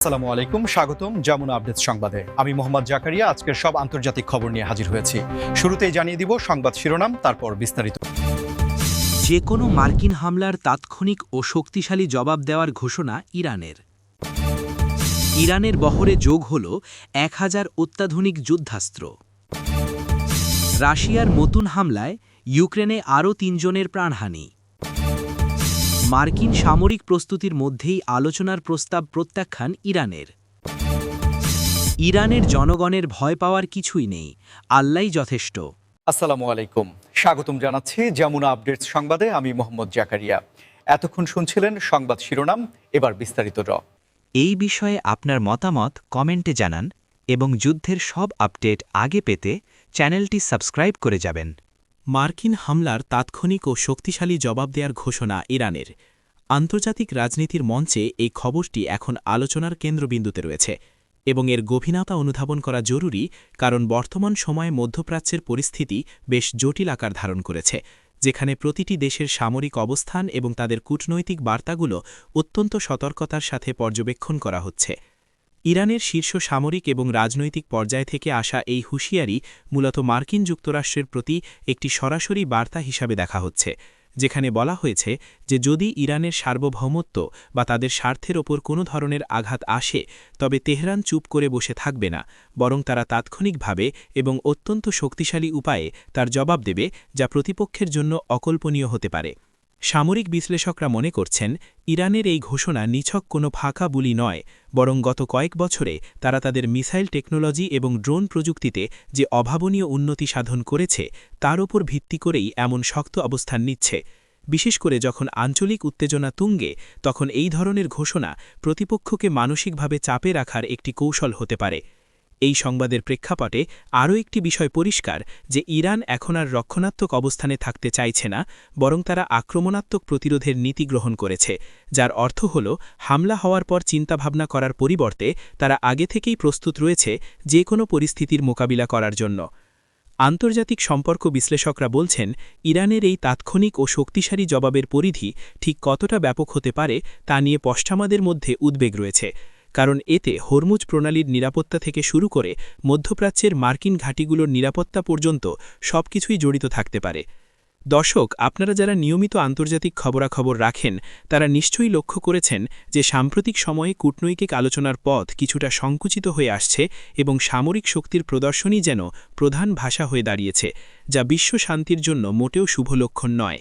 আসসালামু আলাইকুম, স্বাগতম যমুনা আপডেট সংবাদে। আমি মোহাম্মদ জাকারিয়া, আজকের সব আন্তর্জাতিক খবর নিয়ে হাজির হয়েছি। শুরুতেই জানিয়ে দিব সংবাদ শিরোনাম, তারপর বিস্তারিত। যে কোনো মার্কিন হামলার তাৎক্ষণিক ও শক্তিশালী জবাব দেওয়ার ঘোষণা ইরানের। ইরানের বহরে যোগ হল এক হাজার অত্যাধুনিক যুদ্ধাস্ত্র। রাশিয়ার নতুন হামলায় ইউক্রেনে আরও তিনজনের প্রাণহানি। মার্কিন সামরিক প্রস্তুতির মধ্যেই আলোচনার প্রস্তাব প্রত্যাখ্যান ইরানের। ইরানের জনগণের ভয় পাওয়ার কিছুই নেই আল্লাই যথেষ্ট। আসসালামু আলাইকুম স্বাগতম জানাচ্ছি যমুনা আপডেটস সংবাদে আমি মোহাম্মদ জাকারিয়া। এতক্ষণ শুনছিলেন সংবাদ শিরোনাম এবার বিস্তারিত র। এই বিষয়ে আপনার মতামত কমেন্টে জানান এবং যুদ্ধের সব আপডেট আগে পেতে চ্যানেলটি সাবস্ক্রাইব করে যাবেন। মার্কিন হামলার তাৎক্ষণিক ও শক্তিশালী জবাব দেওয়ার ঘোষণা ইরানের। আন্তর্জাতিক রাজনীতির মঞ্চে এই খবরটি এখন আলোচনার কেন্দ্রবিন্দুতে রয়েছে এবং এর গভীরতা অনুধাবন করা জরুরি কারণ বর্তমান সময়ে মধ্যপ্রাচ্যের পরিস্থিতি বেশ জটিল আকার ধারণ করেছে, যেখানে প্রতিটি দেশের সামরিক অবস্থান এবং তাদের কূটনৈতিক বার্তাগুলো অত্যন্ত সতর্কতার সাথে পর্যবেক্ষণ করা হচ্ছে। ইরানের শীর্ষ সামরিক এবং রাজনৈতিক পর্যায় থেকে আসা এই হুঁশিয়ারি মূলত মার্কিন যুক্তরাষ্ট্রের প্রতি একটি সরাসরি বার্তা হিসাবে দেখা হচ্ছে, যেখানে বলা হয়েছে যে যদি ইরানের সার্বভৌমত্ব বা তাদের স্বার্থের ওপর কোনো ধরনের আঘাত আসে, তবে তেহরান চুপ করে বসে থাকবে না, বরং তারা তাৎক্ষণিকভাবে এবং অত্যন্ত শক্তিশালী উপায়ে তার জবাব দেবে, যা প্রতিপক্ষের জন্য অকল্পনীয় হতে পারে। সামরিক বিশ্লেষকরা মনে করছেন, ইরানের এই ঘোষণা নিছক কোনো ফাঁকা বুলি নয়, বরং গত কয়েক বছরে তারা তাদের মিসাইল টেকনোলজি এবং ড্রোন প্রযুক্তিতে যে অভাবনীয় উন্নতি সাধন করেছে, তার ওপর ভিত্তি করেই এমন শক্ত অবস্থান নিচ্ছে। বিশেষ করে যখন আঞ্চলিক উত্তেজনা তুঙ্গে, তখন এই ধরনের ঘোষণা প্রতিপক্ষকে মানসিকভাবে চাপে রাখার একটি কৌশল হতে পারে। এই সংবাদের প্রেক্ষাপটে আরও একটি বিষয় পরিষ্কার যে ইরান এখন আর রক্ষণাত্মক অবস্থানে থাকতে চাইছে না, বরং তারা আক্রমণাত্মক প্রতিরোধের নীতি গ্রহণ করেছে, যার অর্থ হল হামলা হওয়ার পর চিন্তাভাবনা করার পরিবর্তে তারা আগে থেকেই প্রস্তুত রয়েছে যে কোনো পরিস্থিতির মোকাবিলা করার জন্য। আন্তর্জাতিক সম্পর্ক বিশ্লেষকরা বলছেন, ইরানের এই তাৎক্ষণিক ও শক্তিশালী জবাবের পরিধি ঠিক কতটা ব্যাপক হতে পারে তা নিয়ে পশ্চামাদের মধ্যে উদ্বেগ রয়েছে। কারণ এতে হরমুজ প্রণালীর নিরাপত্তা থেকে শুরু করে মধ্যপ্রাচ্যের মার্কিন ঘাঁটিগুলোর নিরাপত্তা পর্যন্ত সবকিছুই জড়িত থাকতে পারে। দর্শক, আপনারা যারা নিয়মিত আন্তর্জাতিক খবরাখবর রাখেন, তারা নিশ্চয়ই লক্ষ্য করেছেন যে সাম্প্রতিক সময়ে কূটনৈতিক আলোচনার পথ কিছুটা সংকুচিত হয়ে আসছে এবং সামরিক শক্তির প্রদর্শনই যেন প্রধান ভাষা হয়ে দাঁড়িয়েছে, যা বিশ্ব শান্তির জন্য মোটেও শুভ লক্ষণ নয়।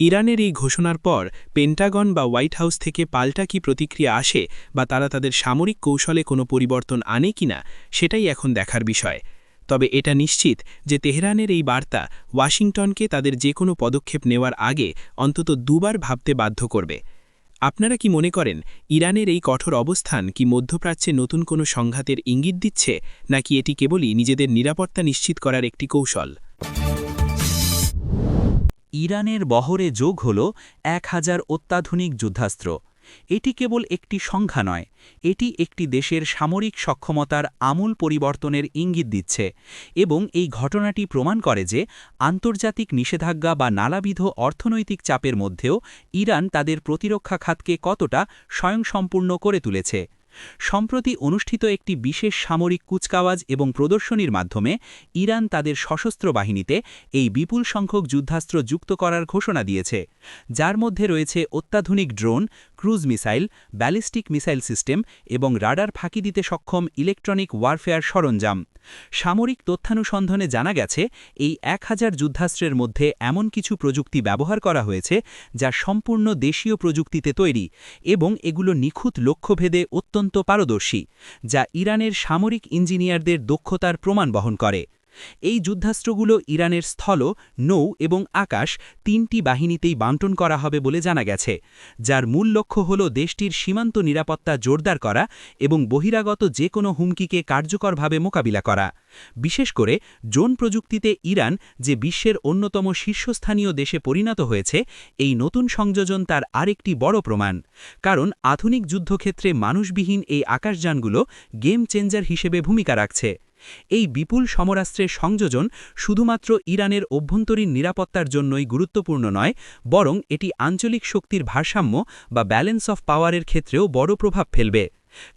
ইরানের এই ঘোষণার পর পেন্টাগন বা হোয়াইট হাউস থেকে পাল্টা কি প্রতিক্রিয়া আসে বা তারা তাদের সামরিক কৌশলে কোনো পরিবর্তন আনে কিনা সেটাই এখন দেখার বিষয়। তবে এটা নিশ্চিত যে তেহরানের এই বার্তা ওয়াশিংটনকে তাদের যে কোনো পদক্ষেপ নেওয়ার আগে অন্তত দুবার ভাবতে বাধ্য করবে। আপনারা কি মনে করেন, ইরানের এই কঠোর অবস্থান কি মধ্যপ্রাচ্যে নতুন কোনো সংঘাতের ইঙ্গিত দিচ্ছে, নাকি এটি কেবলই নিজেদের নিরাপত্তা নিশ্চিত করার একটি কৌশল? ইরানের বহরে যোগ হল এক হাজার অত্যাধুনিক যুদ্ধাস্ত্র। এটি কেবল একটি সংখ্যা নয়, এটি একটি দেশের সামরিক সক্ষমতার আমূল পরিবর্তনের ইঙ্গিত দিচ্ছে এবং এই ঘটনাটি প্রমাণ করে যে আন্তর্জাতিক নিষেধাজ্ঞা বা নালাবিধ অর্থনৈতিক চাপের মধ্যেও ইরান তাদের প্রতিরক্ষা খাতকে কতটা স্বয়ংসম্পূর্ণ করে তুলেছে। সম্প্রতি অনুষ্ঠিত একটি বিশেষ সামরিক কুচকাওয়াজ এবং প্রদর্শনীর মাধ্যমে ইরান তাদের সশস্ত্র বাহিনীতে এই বিপুল সংখ্যক যুদ্ধাস্ত্র যুক্ত করার ঘোষণা দিয়েছে, যার মধ্যে রয়েছে অত্যাধুনিক drone cruise missile, ballistic missile system এবং রাডার ফাঁকি দিতে সক্ষম ইলেকট্রনিক ওয়ারফেয়ার সরঞ্জাম। সামরিক তথ্যানুসন্ধানে জানা গেছে, এই এক হাজার যুদ্ধাস্ত্রের মধ্যে এমন কিছু প্রযুক্তি ব্যবহার করা হয়েছে যা সম্পূর্ণ দেশীয় প্রযুক্তিতে তৈরি এবং এগুলো নিখুঁত লক্ষ্যভেদে অত্যন্ত পারদর্শী, যা ইরানের সামরিক ইঞ্জিনিয়ারদের দক্ষতার প্রমাণ বহন করে। এই যুদ্ধাস্ত্রগুলো ইরানের স্থল, নৌ এবং আকাশ তিনটি বাহিনীতেই বান্টন করা হবে বলে জানা গেছে, যার মূল লক্ষ্য হল দেশটির সীমান্ত নিরাপত্তা জোরদার করা এবং বহিরাগত যে কোনো হুমকিকে কার্যকরভাবে মোকাবিলা করা। বিশেষ করে জোন প্রযুক্তিতে ইরান যে বিশ্বের অন্যতম শীর্ষস্থানীয় দেশে পরিণত হয়েছে, এই নতুন সংযোজন তার আরেকটি বড় প্রমাণ। কারণ, আধুনিক যুদ্ধক্ষেত্রে মানুষবিহীন এই আকাশযানগুলো গেম চেঞ্জার হিসেবে ভূমিকা রাখছে। এই বিপুল সমরাস্ত্রের সংযোজন শুধুমাত্র ইরানের অভ্যন্তরীণ নিরাপত্তার জন্যই গুরুত্বপূর্ণ নয়, বরং এটি আঞ্চলিক শক্তির ভারসাম্য বা ব্যালেন্স অফ পাওয়ারের ক্ষেত্রেও বড় প্রভাব ফেলবে।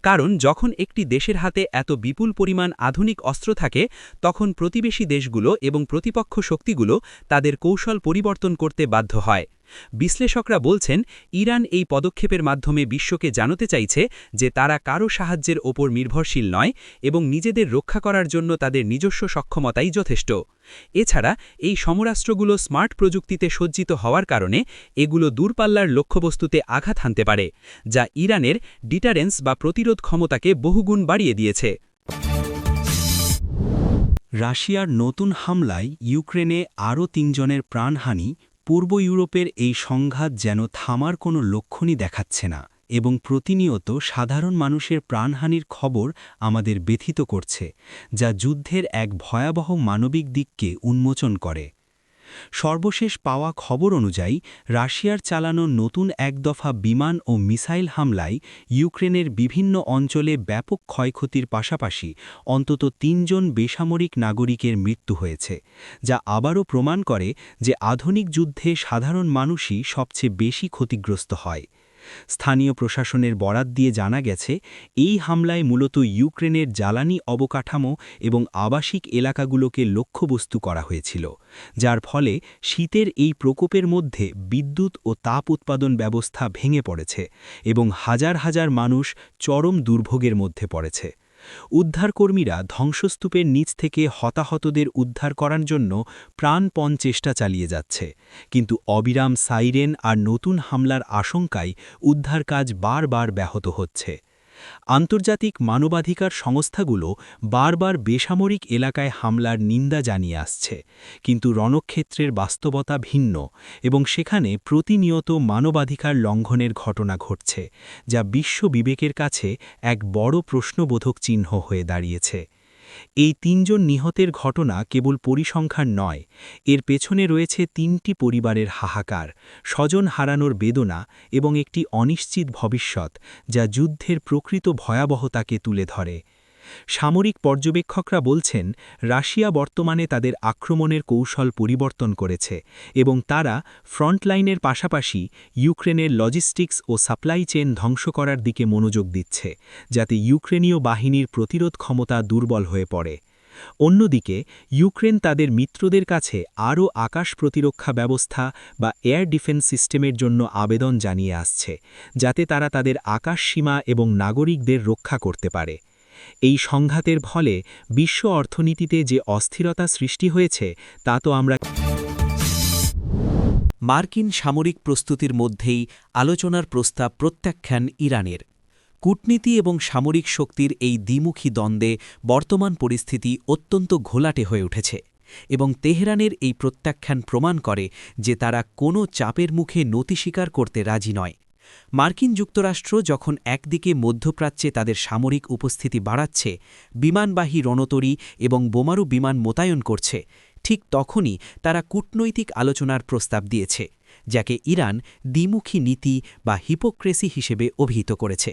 কারণ যখন একটি দেশের হাতে এত বিপুল পরিমাণ আধুনিক অস্ত্র থাকে, তখন প্রতিবেশী দেশগুলো এবং প্রতিপক্ষ শক্তিগুলো তাদের কৌশল পরিবর্তন করতে বাধ্য হয়। বিশ্লেষকরা বলছেন, ইরান এই পদক্ষেপের মাধ্যমে বিশ্বকে জানাতে চাইছে যে তারা কারও সাহায্যের ওপর নির্ভরশীল নয় এবং নিজেদের রক্ষা করার জন্য তাদের নিজস্ব সক্ষমতাই যথেষ্ট। এছাড়া, এই সমরাস্ত্রগুলো স্মার্ট প্রযুক্তিতে সজ্জিত হওয়ার কারণে এগুলো দূরপাল্লার লক্ষ্যবস্তুতে আঘাত হানতে পারে, যা ইরানের ডিটারেন্স বা প্রতিরোধ ক্ষমতাকে বহুগুণ বাড়িয়ে দিয়েছে। রাশিয়ার নতুন হামলায় ইউক্রেনে আরও তিনজনের প্রাণহানি পূর্ব ইউরোপের এই সংঘাত যেন থামার কোনো লক্ষণই দেখাচ্ছে না এবং প্রতিনিয়ত সাধারণ মানুষের প্রাণহানির খবর আমাদের ব্যথিত করছে, যা যুদ্ধের এক ভয়াবহ মানবিক দিককে উন্মোচন করে। সর্বশেষ পাওয়া খবর অনুযায়ী, রাশিয়ার চালানো নতুন এক দফা বিমান ও মিসাইল হামলায় ইউক্রেনের বিভিন্ন অঞ্চলে ব্যাপক ক্ষয়ক্ষতির পাশাপাশি অন্তত তিনজন বেসামরিক নাগরিকের মৃত্যু হয়েছে, যা আবারও প্রমাণ করে যে আধুনিক যুদ্ধে সাধারণ মানুষই সবচেয়ে বেশি ক্ষতিগ্রস্ত হয়। স্থানীয় প্রশাসনের বরাত দিয়ে জানা গেছে, এই হামলায় মূলত ইউক্রেনের জ্বালানি অবকাঠামো এবং আবাসিক এলাকাগুলোকে লক্ষ্যবস্তু করা হয়েছিল, যার ফলে শীতের এই প্রকোপের মধ্যে বিদ্যুৎ ও তাপ উৎপাদন ব্যবস্থা ভেঙে পড়েছে এবং হাজার হাজার মানুষ চরম দুর্ভোগের মধ্যে পড়েছে। উদ্ধারকর্মীরা ধ্বংসস্তূপের নিচ থেকে হতাহতদের উদ্ধার করার জন্য প্রাণপণ চেষ্টা চালিয়ে যাচ্ছে, কিন্তু অবিরাম সাইরেন আর নতুন হামলার আশঙ্কায় উদ্ধার কাজ বারবার ব্যাহত হচ্ছে। আন্তর্জাতিক মানবাধিকার সংস্থাগুলো বারবার বেসামরিক এলাকায় হামলার নিন্দা জানিয়ে আসছে, কিন্তু রণক্ষেত্রের বাস্তবতা ভিন্ন এবং সেখানে প্রতিনিয়ত মানবাধিকার লঙ্ঘনের ঘটনা ঘটছে, যা বিশ্ব বিবেকের কাছে এক বড় প্রশ্নবোধক চিহ্ন হয়ে দাঁড়িয়েছে। এই তিনজন নিহতের ঘটনা কেবল পরিসংখ্যান নয়, এর পেছনে রয়েছে তিনটি পরিবারের হাহাকার, স্বজন হারানোর বেদনা এবং একটি অনিশ্চিত ভবিষ্যৎ যা যুদ্ধের প্রকৃত ভয়াবহতাকে তুলে ধরে। সামরিক পর্যবেক্ষকরা বলছেন, রাশিয়া বর্তমানে তাদের আক্রমণের কৌশল পরিবর্তন করেছে এবং তারা ফ্রন্টলাইনের পাশাপাশি ইউক্রেনের লজিস্টিক্স ও সাপ্লাই চেন ধ্বংস করার দিকে মনোযোগ দিচ্ছে, যাতে ইউক্রেনীয় বাহিনীর প্রতিরোধ ক্ষমতা দুর্বল হয়ে পড়ে। অন্যদিকে, ইউক্রেন তাদের মিত্রদের কাছে আরও আকাশ প্রতিরক্ষা ব্যবস্থা বা এয়ার ডিফেন্স সিস্টেমের জন্য আবেদন জানিয়ে আসছে, যাতে তারা তাদের আকাশ সীমা এবং নাগরিকদের রক্ষা করতে পারে। এই সংঘাতের ফলে বিশ্ব অর্থনীতিতে যে অস্থিরতা সৃষ্টি হয়েছে, তা তো আমরা মার্কিন সামরিক প্রস্তুতির মধ্যেই আলোচনার প্রস্তাব প্রত্যাখ্যান ইরানের। কূটনীতি এবং সামরিক শক্তির এই দ্বিমুখী দ্বন্দ্বে বর্তমান পরিস্থিতি অত্যন্ত ঘোলাটে হয়ে উঠেছে এবং তেহরানের এই প্রত্যাখ্যান প্রমাণ করে যে তারা কোনো চাপের মুখে নতি স্বীকার করতে রাজি নয়। মার্কিন যুক্তরাষ্ট্র যখন একদিকে মধ্যপ্রাচ্যে তাদের সামরিক উপস্থিতি বাড়াচ্ছে, বিমানবাহী রণতরী এবং বোমারু বিমান মোতায়েন করছে, ঠিক তখনই তারা কূটনৈতিক আলোচনার প্রস্তাব দিয়েছে, যাকে ইরান দ্বিমুখী নীতি বা হিপোক্রেসি হিসেবে অভিহিত করেছে।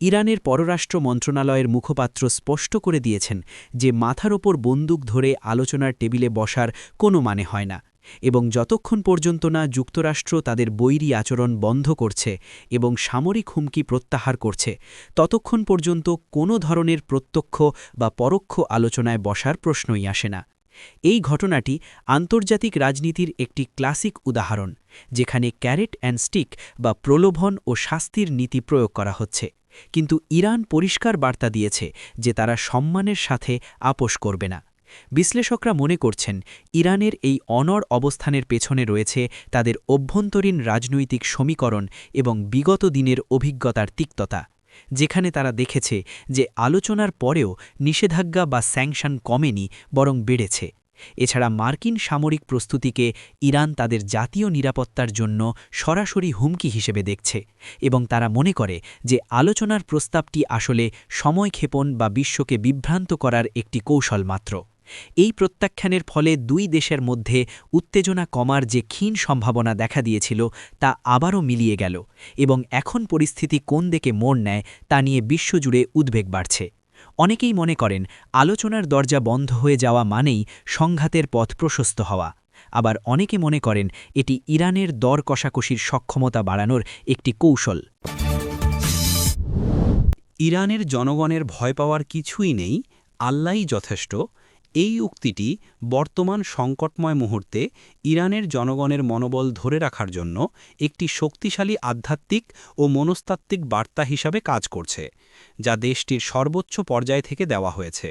ইরানের পররাষ্ট্র মন্ত্রণালয়ের মুখপাত্র স্পষ্ট করে দিয়েছেন যে মাথার ওপর বন্দুক ধরে আলোচনার টেবিলে বসার কোনো মানে হয় না। এবং যতক্ষণ পর্যন্ত না যুক্তরাষ্ট্র তাদের বৈরী আচরণ বন্ধ করছে এবং সামরিক হুমকি প্রত্যাহার করছে, ততক্ষণ পর্যন্ত কোনো ধরনের প্রত্যক্ষ বা পরোক্ষ আলোচনায় বসার প্রশ্নই আসে না। এই ঘটনাটি আন্তর্জাতিক রাজনীতির একটি ক্লাসিক উদাহরণ, যেখানে ক্যারেট অ্যান্ড স্টিক বা প্রলোভন ও শাস্তির নীতি প্রয়োগ করা হচ্ছে। কিন্তু ইরান পরিষ্কার বার্তা দিয়েছে যে তারা সম্মানের সাথে আপোষ করবে না। বিশ্লেষকরা মনে করছেন, ইরানের এই অনর অবস্থানের পেছনে রয়েছে তাদের অভ্যন্তরীণ রাজনৈতিক সমীকরণ এবং বিগত দিনের অভিজ্ঞতার তিক্ততা, যেখানে তারা দেখেছে যে আলোচনার পরেও নিষেধাজ্ঞা বা স্যাংশন কমেনি, বরং বেড়েছে। এছাড়া মার্কিন সামরিক প্রস্তুতিকে ইরান তাদের জাতীয় নিরাপত্তার জন্য সরাসরি হুমকি হিসেবে দেখছে এবং তারা মনে করে যে আলোচনার প্রস্তাবটি আসলে সময়ক্ষেপণ বা বিশ্বকে বিভ্রান্ত করার একটি কৌশল মাত্র। এই প্রত্যাখ্যানের ফলে দুই দেশের মধ্যে উত্তেজনা কমার যে ক্ষীণ সম্ভাবনা দেখা দিয়েছিল তা আবারও মিলিয়ে গেল এবং এখন পরিস্থিতি কোন দিকে মোড় নেয় তা নিয়ে বিশ্বজুড়ে উদ্বেগ বাড়ছে। অনেকেই মনে করেন, আলোচনার দরজা বন্ধ হয়ে যাওয়া মানেই সংঘাতের পথ প্রশস্ত হওয়া। আবার অনেকে মনে করেন, এটি ইরানের দর কষাকষির সক্ষমতা বাড়ানোর একটি কৌশল। ইরানের জনগণের ভয় পাওয়ার কিছুই নেই আল্লাই যথেষ্ট। এই উক্তিটি বর্তমান সংকটময় মুহূর্তে ইরানের জনগণের মনোবল ধরে রাখার জন্য একটি শক্তিশালী আধ্যাত্মিক ও মনস্তাত্ত্বিক বার্তা হিসাবে কাজ করছে, যা দেশটির সর্বোচ্চ পর্যায় থেকে দেওয়া হয়েছে।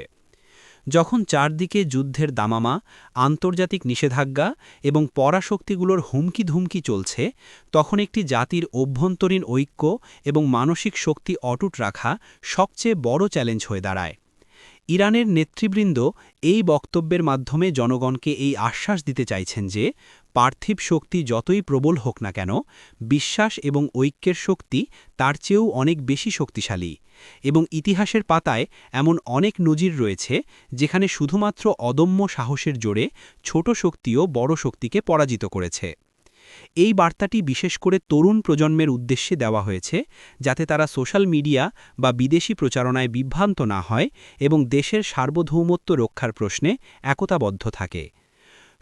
যখন চারদিকে যুদ্ধের দামামা, আন্তর্জাতিক নিষেধাজ্ঞা এবং পরাশক্তিগুলোর হুমকি ধুমকি চলছে, তখন একটি জাতির অভ্যন্তরীণ ঐক্য এবং মানসিক শক্তি অটুট রাখা সবচেয়ে বড় চ্যালেঞ্জ হয়ে দাঁড়ায়। ইরানের নেতৃবৃন্দ এই বক্তব্যের মাধ্যমে জনগণকে এই আশ্বাস দিতে চাইছেন যে, পার্থিব শক্তি যতই প্রবল হোক না কেন, বিশ্বাস এবং ঐক্যের শক্তি তার চেয়েও অনেক বেশি শক্তিশালী। এবং ইতিহাসের পাতায় এমন অনেক নজির রয়েছে, যেখানে শুধুমাত্র অদম্য সাহসের জোরে ছোট শক্তিও বড় শক্তিকে পরাজিত করেছে। এই বার্তাটি বিশেষ করে তরুণ প্রজন্মের উদ্দেশ্যে দেওয়া হয়েছে, যাতে তারা সোশ্যাল মিডিয়া বা বিদেশি প্রচারণায় বিভ্রান্ত না হয় এবং দেশের সার্বভৌমত্ব রক্ষার প্রশ্নে একতাবদ্ধ থাকে।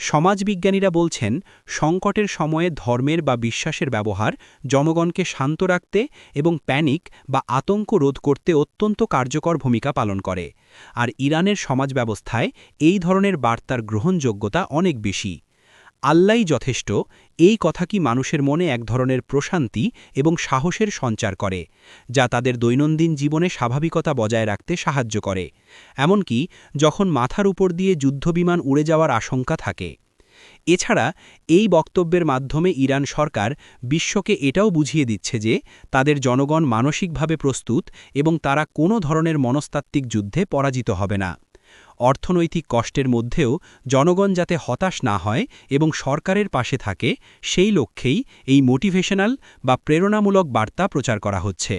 সমাজবিজ্ঞানীরা বলছেন, সংকটের সময়ে ধর্মের বা বিশ্বাসের ব্যবহার জনগণকে শান্ত রাখতে এবং প্যানিক বা আতঙ্ক রোধ করতে অত্যন্ত কার্যকর ভূমিকা পালন করে। আর ইরানের সমাজ ব্যবস্থায় এই ধরনের বার্তার গ্রহণযোগ্যতা অনেক বেশি। আল্লাই যথেষ্ট, এই কথা কি মানুষের মনে এক ধরনের প্রশান্তি এবং সাহসের সঞ্চার করে, যা তাদের দৈনন্দিন জীবনে স্বাভাবিকতা বজায় রাখতে সাহায্য করে? এমনকি, যখন মাথার উপর দিয়ে যুদ্ধবিমান উড়ে যাওয়ার আশঙ্কা থাকে। এছাড়া, এই বক্তব্যের মাধ্যমে ইরান সরকার বিশ্বকে এটাও বুঝিয়ে দিচ্ছে যে, তাদের জনগণ মানসিকভাবে প্রস্তুত এবং তারা কোনো ধরনের মনস্তাত্ত্বিক যুদ্ধে পরাজিত হবে না। অর্থনৈতিক কষ্টের মধ্যেও জনগণ যাতে হতাশ না হয় এবং সরকারের পাশে থাকে, সেই লক্ষ্যেই এই মোটিভেশনাল বা প্রেরণামূলক বার্তা প্রচার করা হচ্ছে।